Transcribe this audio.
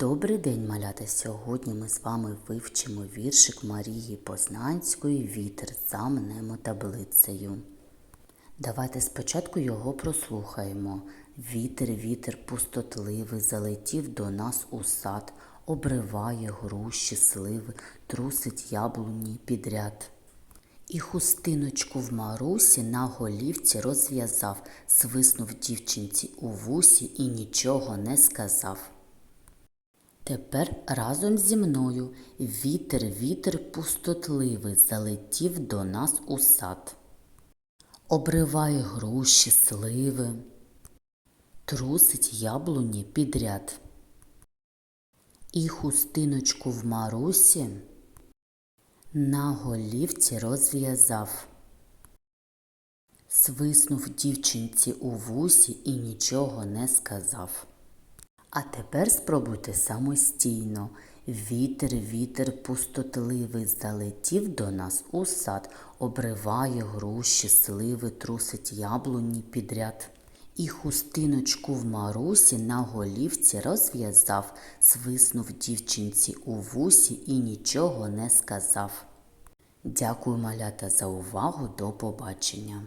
Добрий день, малята! Сьогодні ми з вами вивчимо віршик Марії Познанської Вітер за мнемо таблицею. Давайте спочатку його прослухаємо. Вітер, вітер пустотливий, залетів до нас у сад, обриває груші, сливи, трусить яблуні підряд. І хустиночку в Марусі на голівці розв'язав, свиснув дівчинці у вусі і нічого не сказав. Тепер разом зі мною вітер, вітер пустотливий залетів до нас у сад. Обриває груші, сливи, трусить яблуні підряд. І хустиночку в Марусі на голівці розв'язав. Свиснув дівчинці у вусі і нічого не сказав. А тепер спробуйте самостійно. Вітер, вітер пустотливий залетів до нас у сад, обриває груші, сливи, трусить яблуні підряд. І хустиночку в Марусі на голівці розв'язав, свиснув дівчинці у вусі і нічого не сказав. Дякую, малята, за увагу. До побачення.